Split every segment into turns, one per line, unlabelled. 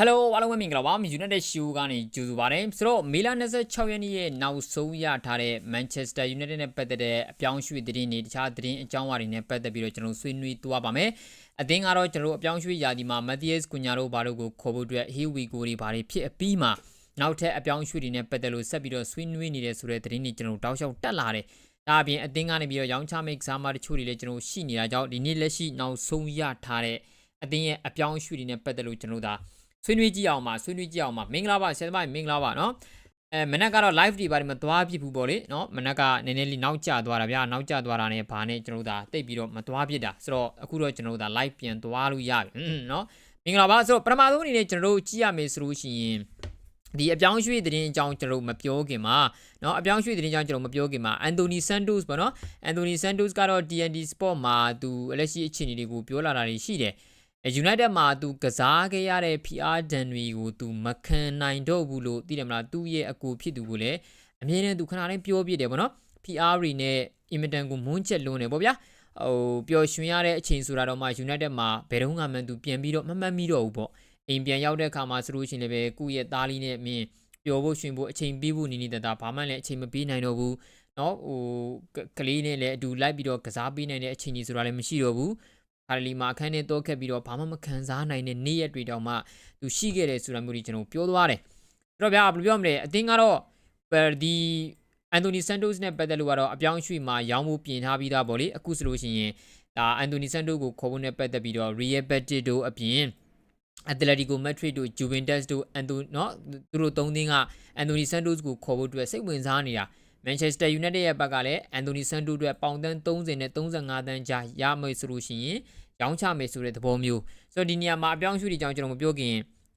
Hello အားလုံးပဲမင်္ဂလာပါ United Show ကနေကြိုဆိုပါရစေဆိုတော့မေလ26ရက်နေ့ရဲ့နောက်ဆုံးရထားတဲ့ Manchester United နဲ့ပတ်သက်တဲ့အပြောင်းအရွှေ့သတင်းတွေတခြားသတင်းအကြောင်းအရာတွေနဲ့ပတ်သက်ပြီးတော့ကျွန်တော်ဆွေးနွေးသွားပါမယ်အသင်းကတော့ကျွန်တော်အပြောင်းအရွှေ့ရာဒီမှာ Matthias Cunha တို့ဘာလို့ကိုခေါ်ဖို့အတွက် Here we go တွေဘာတွေဖြစ်အပြီးမှာနောက်ထပ်အပြောင်းအရွှေ့တွေနဲ့ပတ်သက်လို့ဆက်ပြီးတော့ဆွေးနွေးနေတဲ့ဆိုတဲ့သတင်းတွေကျွန်တော်တောက်လျှောက်တက်လာတယ်ဒါအပြင်အသင်းကနေပြီးတော့ရောင်းချမိတ်ကစားမတချို့တွေလည်းကျွန်တော်ရှိနေတာကြောင့်ဒီနေ့လက်ရှိနောက်ဆုံးရထားတဲ့အသင်းရဲ့အပြောင်းအရွှေ့တွေနဲ့ပတ်သက်လို့ကျွန်တော်ဒါ ဆွေးနွေးကြည့်အောင်ပါဆွေးနွေးကြည့်အောင်ပါမင်္ဂလာပါဆရာသမားမင်္ဂလာပါနော်အဲမနက်ကတော့ live တွေဘာတွေမသွားဖြစ်ဘူးပေါ့လေနော်မနက်ကနည်းနည်းလေးနောက်ကျသွားတာဗျာနောက်ကျသွားတာနဲ့ဘာနဲ့ကျွန်တော်တို့ဒါတိတ်ပြီးတော့မသွားဖြစ်တာဆိုတော့အခုတော့ကျွန်တော်တို့ဒါ live ပြန်သွားလို့ရပြီနော်မင်္ဂလာပါဆိုတော့ပထမဆုံးအနေနဲ့ကျွန်တော်တို့ကြည့်ရမယ်ဆိုလို့ရှိရင်ဒီအပြောင်းရွှေ့သတင်းအကြောင်းကျွန်တော်မပြောခင်မှာเนาะအပြောင်းရွှေ့သတင်းအကြောင်းကျွန်တော်မပြောခင်မှာအန်တိုနီဆန်တိုစ်ပေါ့နော်အန်တိုနီဆန်တိုစ်ကတော့ TNT Sport မှာသူအလက်ရှိအခြေအနေတွေကိုပြောလာတာတွေရှိတယ် United မှာသူကစားခဲ့ရတဲ့ PR ဒန်တွေကိုသူမခံနိုင်တော့ဘူးလို့သိတယ်မလားသူ့ရဲ့အကူဖြစ်သူကိုလည်းအမြဲတမ်းသူခဏတိုင်းပြောပြတယ်ပေါ့နော် PR တွေနဲ့အင်မတန်ကိုမွန်းချက်လွန်းတယ်ပေါ့ဗျာဟိုပျော်ရွှင်ရတဲ့အချိန်ဆိုတာတော့မှ United မှာဘယ်တော့မှမှန်သူပြန်ပြီးတော့မမှတ်မိတော့ဘူးပေါ့အိမ်ပြန်ရောက်တဲ့အခါမှာဆိုလို့ရှိရင်လည်းပဲကုရဲ့သားလေးနဲ့အမြင်ပျော်ဖို့ရွှင်ဖို့အချိန်ပေးဖို့နေနေတတာဘာမှလည်းအချိန်မပေးနိုင်တော့ဘူးเนาะဟိုကလေးနဲ့လည်းအတူလိုက်ပြီးတော့ကစားပေးနိုင်တဲ့အချိန်ကြီးဆိုတာလည်းမရှိတော့ဘူး ခါလီမှာအခန်းထဲတော့ခက်ပြီးတော့ဘာမှမခံစားနိုင်တဲ့နေ့ရက်တွေတောင်မှသူရှိခဲ့တယ်ဆိုတာမျိုးကြီးကျွန်တော်ပြောသွားတယ်အဲ့တော့ဗျာဘယ်လိုပြောမလဲအတင်းကတော့ဒီအန်တိုနီဆန်တိုစ်နဲ့ပတ်သက်လို့ကတော့အပြောင်းအရွှေ့မှာရောင်းမှုပြင်ထားပြီးသားပေါ့လေအခုဆိုလို့ရှိရင်ဒါအန်တိုနီဆန်တိုကိုခေါ်ဖို့နဲ့ပတ်သက်ပြီးတော့ Real Betis တို့အပြင် Atletico Madrid တို့ Juventus တို့အန်တိုနော်သူတို့သုံးသင်းကအန်တိုနီဆန်တိုစ်ကိုခေါ်ဖို့အတွက်စိတ်ဝင်စားနေတာ Manchester United ရဲ့ဘက်ကလည်း Anthony Santos အတွက်ပေါင်တန်း30နဲ့35တန်းကြားရမယ်ဆိုလို့ရှိရင်ရောင်းချမယ်ဆိုတဲ့သဘောမျိုးဆိုတော့ဒီနေရာမှာအပြောင်းအရွှေ့တွေကြောင့်ကျွန်တော်မပြောခင်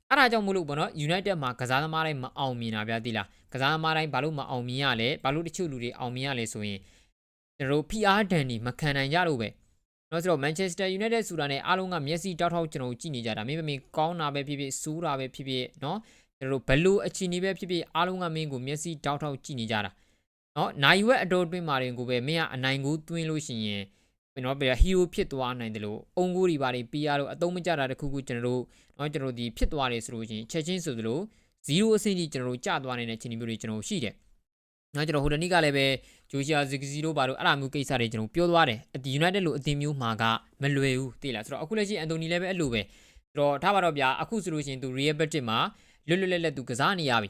အဲ့ဒါကြောင့်မလို့ပေါ့နော် United မှာကစားသမားတိုင်းမအောင်မြင်တာဗျာသိလားကစားသမားတိုင်းဘာလို့မအောင်မြင်ရလဲဘာလို့တချို့လူတွေအောင်မြင်ရလဲဆိုရင်ကျွန်တော်တို့ PR ဒန်นี่မခံနိုင်ကြလို့ပဲနော်ဆိုတော့ Manchester United ဆိုတာနဲ့အားလုံးကမျက်စိတောက်ထောက်ကျွန်တော်ကြည့်နေကြတာမင်းမင်းကောင်းတာပဲဖြစ်ဖြစ်ဆိုးတာပဲဖြစ်ဖြစ်နော်ကျွန်တော်တို့ဘလို့အချီနေပဲဖြစ်ဖြစ်အားလုံးကမင်းကိုမျက်စိတောက်ထောက်ကြည့်နေကြတာ နော်နိုင်ဝက်အတော်တွင်းမှာတင်ကိုပဲမင်းကအနိုင်ကိုတွင်းလို့ရှိရင်နော်ပြဟီယိုဖြစ်သွားနိုင်တယ်လို့အုံကိုတွေပါတွေပြီးရတော့အသုံးမကျတာတခုခုကျွန်တော်တို့နော်ကျွန်တော်ဒီဖြစ်သွားတယ်ဆိုလို့ရှိရင်ချက်ချင်းဆိုသလို0အဆင့်ကြီးကျွန်တော်တို့ကျသွားနေတဲ့အခြေအနေမျိုးတွေကျွန်တော်ရှိတယ်နော်ကျွန်တော်ဟိုတနေ့ကလည်းပဲဂျိုရှာဇီကစီတို့ဘာလို့အဲ့လိုမျိုးကိစ္စတွေကျွန်တော်ပြောသွားတယ်ဒီ United လို့အသင်းမျိုးမှာကမလွယ်ဘူးသိလားဆိုတော့အခုလက်ရှိအန်တိုနီလည်းပဲအဲ့လိုပဲဆိုတော့ထားပါတော့ဗျာအခုဆိုလို့ရှိရင်သူ Real Betis မှာလွတ်လွတ်လပ်လပ်သူကစားနေရပြီ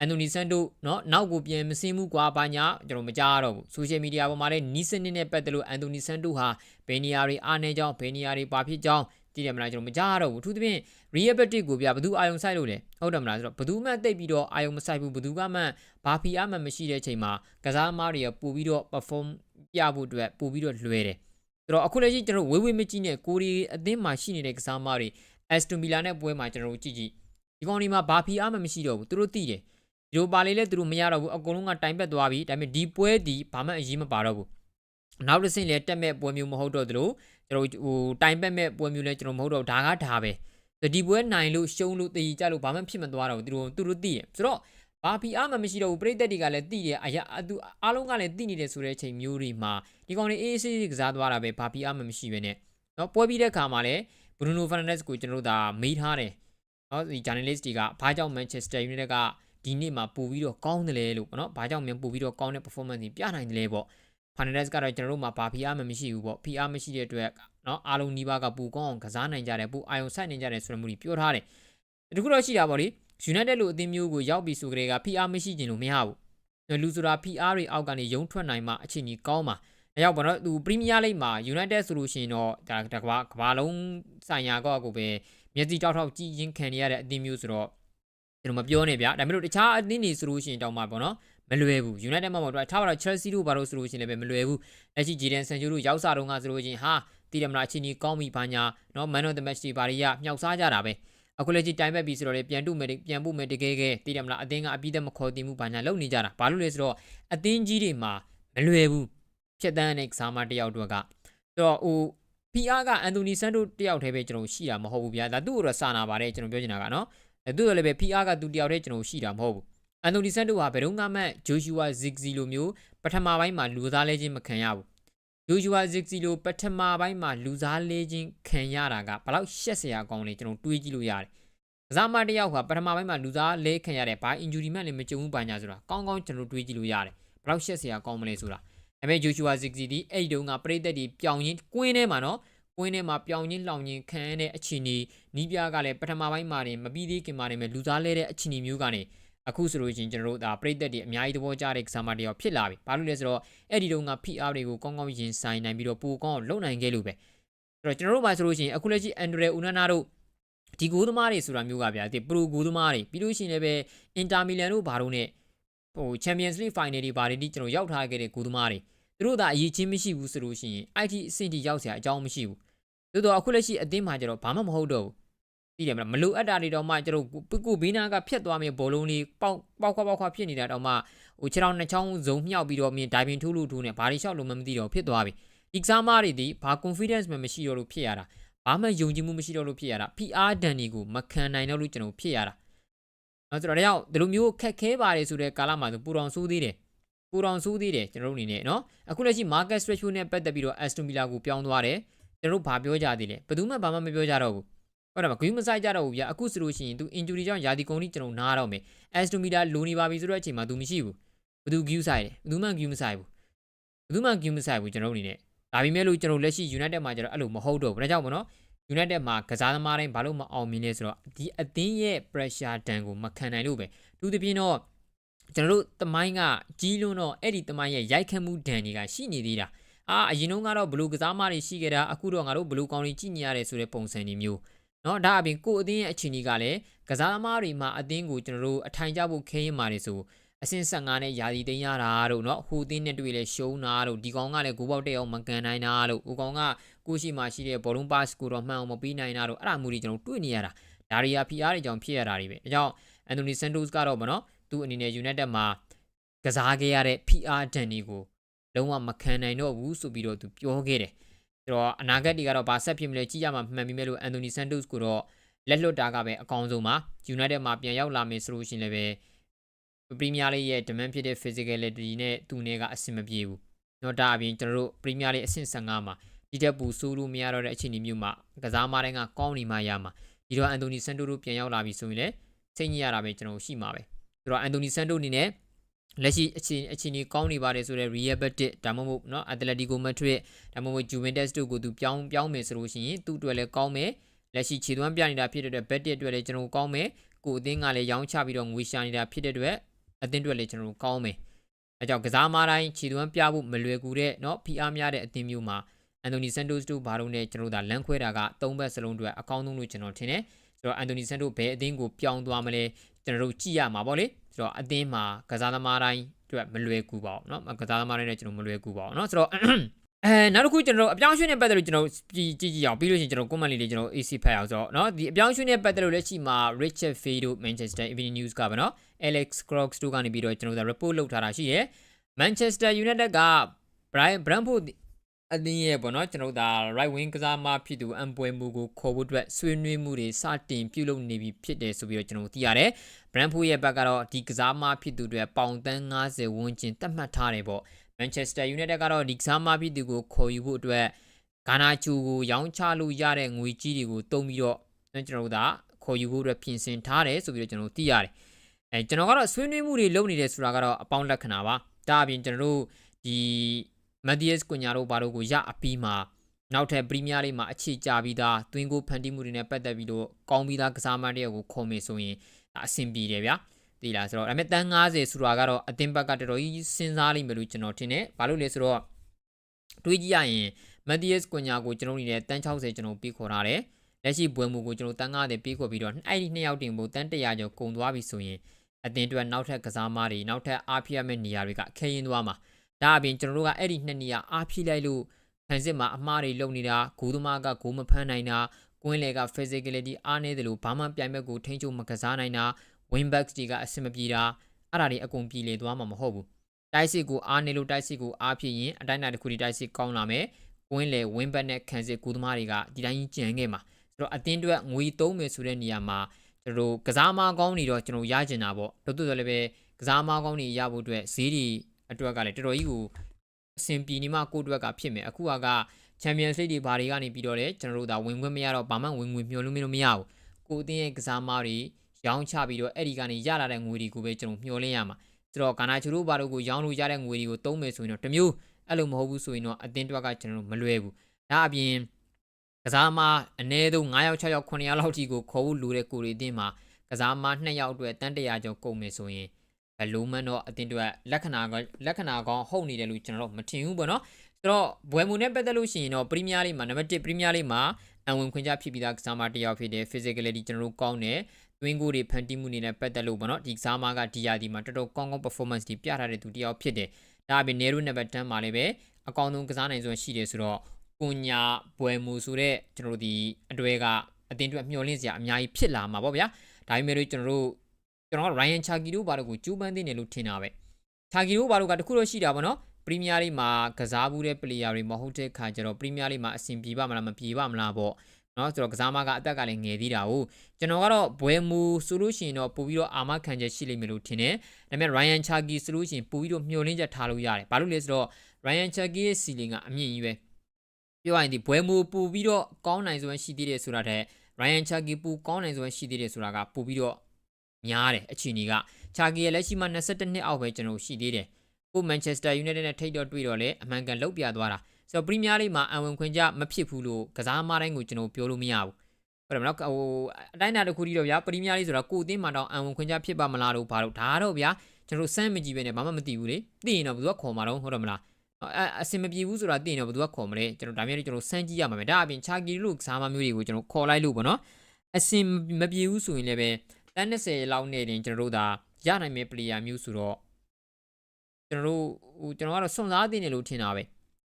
အန်တိုနီဆန်တို့နော်နောက်ကိုပြန်မစင်းဘူးကွာဘာညာကျွန်တော်မကြားတော့ဘူးဆိုရှယ်မီဒီယာပေါ်မှာလည်းနီးစနစ်နဲ့ပတ်သက်လို့အန်တိုနီဆန်တို့ဟာဘယ်နေရာတွေအားနေကြောင်းဘယ်နေရာတွေပါဖြစ်ကြောင်းကြည့်ရမလားကျွန်တော်မကြားတော့ဘူးအထူးသဖြင့် real betting ကိုပြဘသူအာယုံဆိုင်လို့လဲဟုတ်တယ်မလားဆိုတော့ဘသူမှတိတ်ပြီးတော့အာယုံမဆိုင်ဘူးဘသူကမှဘာဖီအားမှမရှိတဲ့အချိန်မှာကစားမားတွေကပို့ပြီးတော့ perform ပြဖို့အတွက်ပို့ပြီးတော့လွယ်တယ်ဆိုတော့အခုလက်ရှိကျွန်တော်ဝေးဝေးမကြီးနဲ့ကိုရီအသင်းမှာရှိနေတဲ့ကစားမားတွေ Aston Villa နဲ့ပွဲမှာကျွန်တော်တို့ကြည့်ကြည့်ဒီကောင်တွေမှာဘာဖီအားမှမရှိတော့ဘူးသူတို့သိတယ် ယူရိုပါလေးလည်းသူတို့မရတော့ဘူးအကုန်လုံးကတိုင်ပက်သွားပြီဒါပေမဲ့ဒီပွဲဒီဘာမှအရေးမပါတော့ဘူးနောက်တစ်ဆင့်လည်းတက်မဲ့ပွဲမျိုးမဟုတ်တော့သလိုကျွန်တော်ဟိုတိုင်ပက်မဲ့ပွဲမျိုးလည်းကျွန်တော်မဟုတ်တော့ဒါကဒါပဲဒီပွဲနိုင်လို့ရှုံးလို့တည်ကြလို့ဘာမှဖြစ်မသွားတော့ဘူးသူတို့သူတို့သိရဆိုတော့ဘာဖီအားမှမရှိတော့ဘူးပြိတက်တွေကလည်းသိတယ်အရာအသူအားလုံးကလည်းသိနေတယ်ဆိုတဲ့အချိန်မျိုးတွေမှာဒီကောင်တွေအေးအေးဆေးဆေးကစားသွားတာပဲဘာဖီအားမှမရှိဘဲနဲ့နော်ပွဲပြီးတဲ့အခါမှာလည်းဘရူနိုဖာနန်ဒက်စ်ကိုကျွန်တော်တို့ဒါမေးထားတယ်နော်ဒီ journalist တွေကဘာကြောင့် Manchester United က ဒီနေ့မှာပို့ပြီးတော့ကောင်းတယ်လေလို့ပေါ့နော်။ဘာကြောင့်မြန်ပို့ပြီးတော့ကောင်းတဲ့ performance တွေပြနိုင်တယ်လေပေါ့။ Fernandes ကတော့ကျွန်တော်တို့မှာဘာ PR မှမရှိဘူးပေါ့။ PR မရှိတဲ့အတွက်နော်အားလုံးနီးပါးကပူကောင်းအောင်ကစားနိုင်ကြတယ်ပူအာယုံဆိုင်နိုင်ကြတယ်ဆိုတဲ့မှုတွေပြောထားတယ်။ဒီခုတော့ရှိတာပေါ့လေ။ United လို့အသင်းမျိုးကိုရောက်ပြီဆိုကြတဲ့က PR မရှိခြင်းလို့မရဘူး။လူဆိုတာ PR တွေအောက်ကနေရုံထွက်နိုင်မှအချိန်ကြီးကောင်းမှာ။အဲရောက်ပေါ့နော်သူ Premier League မှာ United ဆိုလို့ရှိရင်တော့ဒါကဘာကဘာလုံးဆိုင်ရာကောကိုပဲမျက်စိတောက်ထောက်ကြည့်ရင်ခံရတဲ့အသင်းမျိုးဆိုတော့ ကျွန်တော်မပြောနဲ့ဗျာဒါပေမဲ့လို့တခြားအသင်းတွေဆိုလို့ရှိရင်တောင်မှပေါ့နော်မလွယ်ဘူး United မှာပေါ့တော့ထားပါတော့ Chelsea တို့ဘာလို့ဆိုလို့ရှိရင်လည်းမလွယ်ဘူးလက်ရှိ Jadon Sancho တို့ရောက်စားတော့ငါဆိုလို့ရှိရင်ဟာတည်တယ်မလားအချင်းကြီးကောင်းပြီဘာညာနော် Man of the Match တွေဘာတွေရမြောက်စားကြတာပဲအခုလက်ရှိတိုင်ဘက်ပြီဆိုတော့လေပြန်တုမယ်ပြန်ပို့မယ်တကယ်ကဲတည်တယ်မလားအသင်းကအပြည့်သက်မခေါ်တင်မှုဘာညာလုပ်နေကြတာဘာလို့လဲဆိုတော့အသင်းကြီးတွေမှာမလွယ်ဘူးဖြတ်တန်းတဲ့ကစားမတယောက်တို့ကဆိုတော့ဟို PR ကအန်တိုနီဆန်တိုတယောက်တည်းပဲကျွန်တော်ရှိတာမဟုတ်ဘူးဗျာဒါသူ့ကိုတော့စာနာပါတယ်ကျွန်တော်ပြောချင်တာကနော် အဲသူ့လည်းပဲ PR ကသူတယောက်တည်းကျွန်တော်ရှိတာမဟုတ်ဘူးအန်တိုနီဆန်တိုဟာဘယ်တော့မှဂျိုရှူဝါဇစ်ဇီလိုမျိုးပထမပိုင်းမှာလူသားလဲခြင်းမခံရဘူးဂျိုရှူဝါဇစ်ဇီလိုပထမပိုင်းမှာလူသားလဲခြင်းခံရတာကဘလောက်ရှက်စရာကောင်းလဲကျွန်တော်တွေးကြည့်လို့ရတယ်ကစားမတစ်ယောက်ကပထမပိုင်းမှာလူသားလဲခံရတဲ့ဘာ injury မှလည်းမကြုံဘူးပါညာဆိုတာကောင်းကောင်းကျွန်တော်တွေးကြည့်လို့ရတယ်ဘယ်လောက်ရှက်စရာကောင်းမလဲဆိုတာဒါပေမဲ့ Joshua Ziggy ဒီအဲ့ဒီတုန်းကပြိသက်တွေပြောင်းရင်းကွင်းထဲမှာနော် ကွင်းထဲမှာပြောင်ရင်းလောင်ရင်းခံရတဲ့အခြေအနေနီးပြားကလည်းပထမပိုင်းမှာတင်မပြီးသေးခင်မှာတင်ပဲလူသားလဲတဲ့အခြေအနေမျိုးကနေအခုဆိုလို့ရှိရင်ကျွန်တော်တို့ဒါပြည်သက်တွေအများကြီးသဘောကျတဲ့ကစားမတယောက်ဖြစ်လာပြီ။ဘာလို့လဲဆိုတော့အဲ့ဒီတုန်းကဖိအားတွေကိုကောင်းကောင်းရင်ဆိုင်နိုင်ပြီးတော့ပိုကောင်းအောင်လုပ်နိုင်ခဲ့လို့ပဲ။အဲ့တော့ကျွန်တော်တို့မှာဆိုလို့ရှိရင်အခုလက်ရှိအန်ဒရယ်ဦးနာနာတို့ဒီဂိုးသမားတွေဆိုတာမျိုးကဗျာဒီပရိုဂိုးသမားတွေပြီးလို့ရှိရင်လည်းပဲအင်တာမီလန်တို့ဘာတို့ ਨੇ ဟိုချန်ပီယံစ်လိဖိုင်နယ်တွေဘာတွေဒီကျွန်တော်ရောက်ထားခဲ့တဲ့ဂိုးသမားတွေသူတို့ဒါအရေးချင်းမရှိဘူးဆိုလို့ရှိရင် IT အဆင့်ထိရောက်စရာအကြောင်းမရှိဘူး သို့တော့အခုလက်ရှိအသင်းမှာကျတော့ဘာမှမဟုတ်တော့ဘူးသိတယ်မလားမလိုအပ်တာတွေတော့မှကျွန်တော်ကိုဘေးနာကဖြတ်သွားမယ့်ဘောလုံးလေးပေါက်ပေါက်ခွားပေါက်ခွားဖြစ်နေတာတော့မှဟိုခြေထောက်နှစ်ချောင်းဇုံမြှောက်ပြီးတော့မြင်ဒိုင်ပင်ထိုးလို့ထိုးနေဘာတွေလျှောက်လို့မသိတော့ဖြစ်သွားပြီဒီကစားမတွေဒီဘာ confidence မှမရှိတော့လို့ဖြစ်ရတာဘာမှယုံကြည်မှုမရှိတော့လို့ဖြစ်ရတာ PR ဒန်တွေကိုမခံနိုင်တော့လို့ကျွန်တော်ဖြစ်ရတာနော်ဆိုတော့ဒါကြောင့်ဒီလိုမျိုးခက်ခဲပါတယ်ဆိုတဲ့ကာလမှာဆိုပူတော်ဆိုးသေးတယ်ပူတော်ဆိုးသေးတယ်ကျွန်တော်တို့အနေနဲ့နော်အခုလက်ရှိ market ratio နဲ့ပတ်သက်ပြီးတော့ Aston Villa ကိုပြောင်းသွားတယ် ကျွန်တော်တို့ဘာပြောကြသေးလဲဘယ်သူမှဘာမှမပြောကြတော့ဘူးဟုတ်တယ်မဂိမ်းမဆိုင်ကြတော့ဘူးဗျအခုဆိုလို့ရှိရင် तू injury ကြောင့်ယာဒီကုံကြီးကျွန်တော်နားတော့မယ် Aston Villa လိုနေပါပြီဆိုတော့အချိန်မှာ तू မရှိဘူးဘယ်သူ view ဆိုင်တယ်ဘယ်သူမှ view မဆိုင်ဘူးဘယ်သူမှ view မဆိုင်ဘူးကျွန်တော်တို့အနေနဲ့ဒါပေမဲ့လို့ကျွန်တော်လက်ရှိ United မှာကျတော့အဲ့လိုမဟုတ်တော့ဘူးဒါကြောင့်မနော် United မှာကစားသမားတိုင်းဘာလို့မအောင်မြင်လဲဆိုတော့ဒီအသင်းရဲ့ pressure တန်ကိုမခံနိုင်လို့ပဲသူတပြင်းတော့ကျွန်တော်တို့တမိုင်းကကြီးလွန်းတော့အဲ့ဒီတမိုင်းရဲ့ရိုက်ခတ်မှုဒဏ်တွေကရှိနေသေးတာ အာအရင်တုန်းကတော့ဘလူးကစားမတွေရှိခဲ့တာအခုတော့ငါတို့ဘလူးကောင်းတွေကြည့်နေရတယ်ဆိုတဲ့ပုံစံတွေမျိုးเนาะဒါအပြင်ကိုအသင်းရဲ့အခြေအနေကလည်းကစားသမားတွေမှာအသင်းကိုကျွန်တော်တို့အထိုင်ကျဖို့ခဲရင်ပါတယ်ဆိုအဆင့်15နဲ့ယာဒီသိမ်းရတာတို့เนาะဟိုသင်းနဲ့တွေ့လဲရှုံးတာတို့ဒီကောင်ကလည်းဂိုးပေါက်တဲ့အောင်မကန်နိုင်တာတို့ဟိုကောင်ကကိုရှိမှရှိတဲ့ဘောလုံးပါစ်ကိုတော့မှန်အောင်မပြီးနိုင်တာတို့အဲ့ဒါမျိုးတွေကျွန်တော်တွေ့နေရတာဒါတွေက PR တွေကြောင့်ဖြစ်ရတာတွေပဲအကြောင်းအန်တိုနီဆန်တိုစ်ကတော့ဗောနော်သူအနေနဲ့ United မှာကစားခဲ့ရတဲ့ PR ဒဏ်တွေကို လုံးဝမခံနိုင်တော့ဘူးဆိုပြီးတော့သူပြောခဲ့တယ်ဆိုတော့အနာဂတ်တွေကတော့ဗာဆက်ဖြစ်မလဲကြည့်ရမှာမှန်ပြီမဲ့လို့အန်တိုနီဆန်တိုစ်ကိုတော့လက်လွတ်တာကပဲအကောင်းဆုံးပါ United မှာပြန်ရောက်လာမယ်ဆိုလို့ရှိရင်လည်းပဲပရီးမီးယားလိရဲ့ demand ဖြစ်တဲ့ physicality နဲ့သူနဲ့ကအဆင်မပြေဘူး။တော့ဒါအပြင်ကျွန်တော်တို့ပရီးမီးယားလိအဆင့်15မှာဒီတက်ပူဆိုးလို့မရတော့တဲ့အခြေအနေမျိုးမှာကစားမတိုင်းကကောင်းနေမှရမှာဒီတော့အန်တိုနီဆန်တိုတို့ပြန်ရောက်လာပြီဆိုရင်လည်းစိတ်ညစ်ရတာပဲကျွန်တော်ရှိမှာပဲ။ဆိုတော့အန်တိုနီဆန်တိုအနေနဲ့ လက်ရှိအခြေအခြေအနေကောင်းနေပါတယ်ဆိုတော့ Real Betis ဒါမှမဟုတ်เนาะ Atletico Madrid ဒါမှမဟုတ် Juventus တို့ကိုသူပြောင်းပြောင်းမယ်ဆိုလို့ရှိရင်သူ့အတွက်လည်းကောင်းမယ်လက်ရှိခြေသွမ်းပြနေတာဖြစ်တဲ့အတွက် Betis အတွက်လည်းကျွန်တော်ကောင်းမယ်ကိုအသင်းကလည်းရောင်းချပြီးတော့ငွေရှာနေတာဖြစ်တဲ့အတွက်အသင်းအတွက်လည်းကျွန်တော်ကောင်းမယ်အဲကြောင့်ကစားမတိုင်းခြေသွမ်းပြဖို့မလွယ်ကူတဲ့เนาะ PR များတဲ့အသင်းမျိုးမှာအန်တိုနီဆန်တိုစ်တို့ဘာလို့လဲကျွန်တော်တို့ဒါလမ်းခွဲတာက၃ဘက်စလုံးတွေအကောင်းဆုံးလို့ကျွန်တော်ထင်တယ်ဆိုတော့အန်တိုနီဆန်တိုဘယ်အသင်းကိုပြောင်းသွားမလဲကျွန်တော်တို့ကြည့်ရမှာပေါ့လေ ဆိုတော့အသင်းမှာကစားသမားတိုင်းအတွက်မလွယ်ကူပါဘူးเนาะကစားသမားတိုင်းနဲ့ကျွန်တော်မလွယ်ကူပါဘူးเนาะဆိုတော့အဲနောက်တစ်ခုကျွန်တော်တို့အပြောင်းရွှေ့နဲ့ပတ်သက်လို့ကျွန်တော်ကြည့်ကြည့်ကြည့်အောင်ပြီးလို့ရှိရင်ကျွန်တော် comment လေးတွေကျွန်တော် AC ဖတ်အောင်ဆိုတော့เนาะဒီအပြောင်းရွှေ့နဲ့ပတ်သက်လို့လက်ရှိမှာ Richard Fay တို့ Manchester Evening News ကပါเนาะ Alex Crocs တို့ကနေပြီးတော့ကျွန်တော်တို့ report လုပ်ထားတာရှိတယ် Manchester United က Brian Brentford အသင်းရဲ့ပေါ့နော်ကျွန်တော်တို့ဒါ right wing ကစားမဖြစ်သူအံပွဲမှုကိုခေါ်ဖို့အတွက်ဆွေးနွေးမှုတွေစတင်ပြုလုပ်နေပြီဖြစ်တယ်ဆိုပြီးတော့ကျွန်တော်တို့သိရတယ် Brentford ရဲ့ဘက်ကတော့ဒီကစားမဖြစ်သူတွေပေါင်တန်း90ဝန်းကျင်သတ်မှတ်ထားတယ်ပေါ့ Manchester United ကတော့ဒီကစားမဖြစ်သူကိုခေါ်ယူဖို့အတွက်ဂါနာချူကိုရောင်းချလို့ရတဲ့ငွေကြီးတွေကိုတုံးပြီးတော့ကျွန်တော်တို့ဒါခေါ်ယူဖို့အတွက်ပြင်ဆင်ထားတယ်ဆိုပြီးတော့ကျွန်တော်တို့သိရတယ်အဲကျွန်တော်ကတော့ဆွေးနွေးမှုတွေလုပ်နေတယ်ဆိုတာကတော့အပေါင်းလက္ခဏာပါဒါအပြင်ကျွန်တော်တို့ဒီ မက်ဒီယက်စ်ကွန်ညာတို့ဘာတို့ကိုရအပြီးမှာနောက်ထပ်ပရီးမီးယားလိမှာအခြေချပြီးသားတွင်းကိုဖန်တီးမှုတွေနဲ့ပတ်သက်ပြီးတော့ကောင်းပြီးသားကစားမတယောက်ကိုခေါ်မယ်ဆိုရင်အဆင်ပြေတယ်ဗျာသိလားဆိုတော့ဒါပေမဲ့တန်း90ဆိုတာကတော့အတင်းဘက်ကတော်တော်ကြီးစဉ်းစားလိမ့်မယ်လို့ကျွန်တော်ထင်တယ်ဘာလို့လဲဆိုတော့တွေးကြည့်ရရင်မက်ဒီယက်စ်ကွန်ညာကိုကျွန်တော်အနေနဲ့တန်း60ကျွန်တော်ပြီးခေါ်ထားတယ်လက်ရှိဘွယ်မူကိုကျွန်တော်တန်း90ပြီးခေါ်ပြီးတော့အဲ့ဒီနှစ်ယောက်တင်ဖို့တန်း100ကျော်ကုန်သွားပြီဆိုရင်အတင်းအတွက်နောက်ထပ်ကစားမတွေနောက်ထပ်အားပြမဲ့နေရာတွေကခဲရင်သွားမှာ ဒါအပြင်ကျွန်တော်တို့ကအဲ့ဒီနှစ်နေရာအားဖြည့်လိုက်လို့ဖန်စစ်မှာအမှားတွေလုပ်နေတာဂိုးသမားကဂိုးမဖမ်းနိုင်တာကွင်းလေက physicality အားနေတယ်လို့ဘာမှပြိုင်ဘက်ကိုထိန်းချုပ်မကစားနိုင်တာ wing backs တွေကအဆင်မပြေတာအဲ့ဒါတွေအကုန်ပြေလေသွားမှာမဟုတ်ဘူးတိုက်စစ်ကိုအားနေလို့တိုက်စစ်ကိုအားဖြည့်ရင်အတိုင်းအတာတစ်ခုဒီတိုက်စစ်ကောင်းလာမယ်ကွင်းလေ wing back နဲ့ခံစစ်ဂိုးသမားတွေကဒီတိုင်းကြီးကြံခဲ့မှာဆိုတော့အတင်းအတွက်ငွေသုံးမယ်ဆိုတဲ့နေရာမှာကျွန်တော်တို့ကစားမကောင်းနေတော့ကျွန်တော်ရကျင်တာပေါ့တို့တို့ဆိုလည်းပဲကစားမကောင်းနေရဖို့အတွက်ဈေးတွေ အတွက်ကလည်းတော်တော်ကြီးကိုအဆင်ပြေနေမှကိုယ့်အတွက်ကဖြစ်မယ်အခုကချန်ပီယံစ်လိတွေဘာတွေကနေပြီးတော့လေကျွန်တော်တို့ဒါဝင်ခွင့်မရတော့ဘာမှဝင်ငွေမျှော်လို့မလို့မရဘူးကိုအတင်းရဲ့ကစားမားတွေရောင်းချပြီးတော့အဲ့ဒီကနေရလာတဲ့ငွေတွေကိုပဲကျွန်တော်မျှော်လင့်ရမှာဆိုတော့ကာနာချူတို့ဘာလို့ကိုရောင်းလို့ရတဲ့ငွေတွေကိုသုံးမယ်ဆိုရင်တော့တစ်မျိုးအဲ့လိုမဟုတ်ဘူးဆိုရင်တော့အတင်းတွက်ကကျွန်တော်တို့မလွယ်ဘူးဒါအပြင်ကစားမားအနည်းဆုံး9ယောက်6ယောက်9ယောက်လောက်ထိကိုခေါ်ဖို့လိုတဲ့ကိုတွေအတင်းမှာကစားမား2ယောက်အတွက်တန်းတရာကျော်ကုန်မယ်ဆိုရင် ဘယ်လုံးမန်းတော့အတင်းတွက်လက္ခဏာကလက္ခဏာကောင်းဟုတ်နေတယ်လို့ကျွန်တော်တို့မထင်ဘူးပေါ့နော်ဆိုတော့ဘွယ်မူနဲ့ပတ်သက်လို့ရှိရင်တော့ပရီးမီးယားလိမှာနံပါတ်1ပရီးမီးယားလိမှာအဝင်ခွင့်ကြဖြစ်ပြီးသားကစားမတစ်ယောက်ဖြစ်တယ် physicality ကျွန်တော်တို့ကောင်းတယ်တွင်းကိုတွေဖန်တီးမှုတွေနဲ့ပတ်သက်လို့ပေါ့နော်ဒီကစားမကဒီယာဒီမှာတော်တော်ကောင်းကောင်း performance တွေပြထားတဲ့သူတစ်ယောက်ဖြစ်တယ်ဒါအပြင် Nero နံပါတ်10မှာလည်းပဲအကောင်းဆုံးကစားနိုင်စွမ်းရှိတယ်ဆိုတော့ကိုညာဘွယ်မူဆိုတဲ့ကျွန်တော်တို့ဒီအတွေ့ကအတင်းအတွက်မျှော်လင့်စရာအများကြီးဖြစ်လာမှာပေါ့ဗျာဒါပေမဲ့လို့ကျွန်တော်တို့ ကျွန်တော်က Ryan Chaki တို့ဘာလို့ကိုကျူးပန်းသိနေလို့ထင်တာပဲ Chaki တို့ဘာလို့ကတခုတော့ရှိတာပေါ့နော်ပရီးမီးယားလိမှာကစားဘူးတဲ့ player တွေမဟုတ်တဲ့ခါကျတော့ပရီးမီးယားလိမှာအဆင်ပြေပါမလားမပြေပါမလားပေါ့နော်ဆိုတော့ကစားမကအသက် ကလည်းငယ်သေးတာဟုတ်ကျွန်တော်ကတော့ဘွဲမူဆိုလို့ရှိရင်တော့ပို့ပြီးတော့အာမခံချက်ရှိလိမ့်မယ်လို့ထင်တယ်ဒါပေမဲ့ Ryan Chaki ဆိုလို့ရှိရင်ပို့ပြီးတော့မျှော်လင့်ချက်ထားလို့ရတယ်ဘာလို့လဲဆိုတော့ Ryan Chaki ရဲ့ ceiling ကအမြင့်ကြီးပဲပြောရရင်ဒီဘွဲမူပို့ပြီးတော့ကောင်းနိုင်စွမ်းရှိသေးတယ်ဆိုတာတဲ့ Ryan Chaki ပို့ကောင်းနိုင်စွမ်းရှိသေးတယ်ဆိုတာကပို့ပြီးတော့ များတယ်အခြေအနေက Chaki ရဲ့လက်ရှိမှာ22နှစ်အောက်ပဲကျွန်တော်ရှိသေးတယ်ကိုမန်ချက်စတာယူနိုက်တက်နဲ့ထိတ်တော့တွေ့တော့လေအမှန်ကန်လောက်ပြသွားတာဆိုတော့ပရီးမီးယားလိမှာအဝင်ခွင့်ကြမဖြစ်ဘူးလို့ကစားမတိုင်းကိုကျွန်တော်ပြောလို့မရဘူးဟုတ်တယ်မလားဟိုအတိုင်းအတာတစ်ခုတည်းတော့ဗျာပရီးမီးယားလိဆိုတာကိုအသင်းမှာတော့အဝင်ခွင့်ကြဖြစ်ပါမလားလို့ဘာလို့ဒါတော့ဗျာကျွန်တော်စမ်းမကြည့်ပဲနဲ့ဘာမှမသိဘူးလေသိရင်တော့ဘယ်သူကခေါ်မှာတော့ဟုတ်တယ်မလားအဲအစင်မပြေဘူးဆိုတာသိရင်တော့ဘယ်သူကခေါ်မလဲကျွန်တော်ဒါမျိုးလေးကျွန်တော်စမ်းကြည့်ရမှာပဲဒါအပြင်ချာကီလို့ကစားမမျိုးတွေကိုကျွန်တော်ခေါ်လိုက်လို့ပေါ့နော်အစင်မပြေဘူးဆိုရင်လည်းပဲ တန်း20လောက်နဲ့တင်ကျွန်တော်တို့ဒါရနိုင်မယ့် player မျိုးဆိုတော့ကျွန်တော်တို့ဟိုကျွန်တော်ကတော့စွန့်စားသိနေလို့ထင်တာပဲ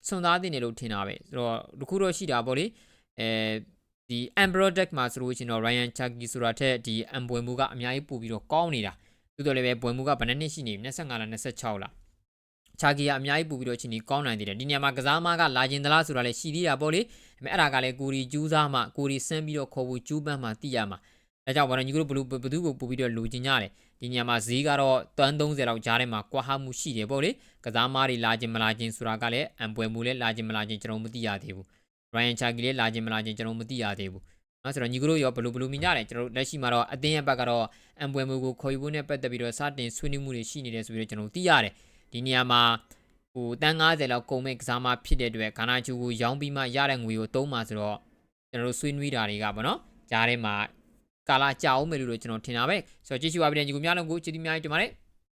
စွန့်စားသိနေလို့ထင်တာပဲဆိုတော့တခုတော့ရှိတာပေါ့လေအဲဒီ Emperor deck မှာဆိုလို့ရှိရင်တော့ Ryan Chucky ဆိုတာထက်ဒီ M ပွဲမှုကအများကြီးပို့ပြီးတော့ကောင်းနေတာသို့တော်လည်းပဲပွဲမှုကဘယ်နှစ်နှစ်ရှိနေ25လား26လားချာကီကအများကြီးပူပြီးတော့ချင်းဒီကောင်းနိုင်သေးတယ်ဒီနေရာမှာကစားမကလာကျင်သလားဆိုတာလည်းရှိသေးတာပေါ့လေအဲအဲ့ဒါကလည်းကိုရီကျူးစားမှကိုရီဆန်းပြီးတော့ခေါ်ဖို့ကျူးပန်းမှသိရမှာ ဒါကြောင့်ဘာလို့ညီတို့ဘလူးဘသူကိုပူပြီးတော့လူကျင်ကြတယ်ဒီနေရာမှာဈေးကတော့တန်း30လောက်ကြားထဲမှာကွာဟမှုရှိတယ်ပေါ့လေကစားမတွေလာကျင်မလာကျင်ဆိုတာကလည်းအံပွဲမှုလည်းလာကျင်မလာကျင်ကျွန်တော်မသိရသေးဘူး Ryan Chaki လည်းလာကျင်မလာကျင်ကျွန်တော်မသိရသေးဘူးနော်ဆိုတော့ညီတို့ရောဘလူးဘလူးမြင်ကြတယ်ကျွန်တော်လက်ရှိမှာတော့အတင်းရဲ့ဘက်ကတော့အံပွဲမှုကိုခေါ်ယူဖို့နဲ့ပတ်သက်ပြီးတော့စတင်ဆွေးနွေးမှုတွေရှိနေတယ်ဆိုပြီးတော့ကျွန်တော်သိရတယ်ဒီနေရာမှာဟိုတန်း90လောက်ကုန်မဲ့ကစားမဖြစ်တဲ့အတွက်ခန္ဓာချူကိုရောင်းပြီးမှရတဲ့ငွေကိုသုံးမှဆိုတော့ကျွန်တော်တို့ဆွေးနွေးတာတွေကပေါ့နော်ကြားထဲမှာ ကာလာကြာအောင်မယ်လို့ကျွန်တော်ထင်တာပဲဆိုတော့ကြည့်ရှုပါပြီတဲ့ညီကိုများလုံးကိုချစ်တီများကြီးတင်ပါတယ်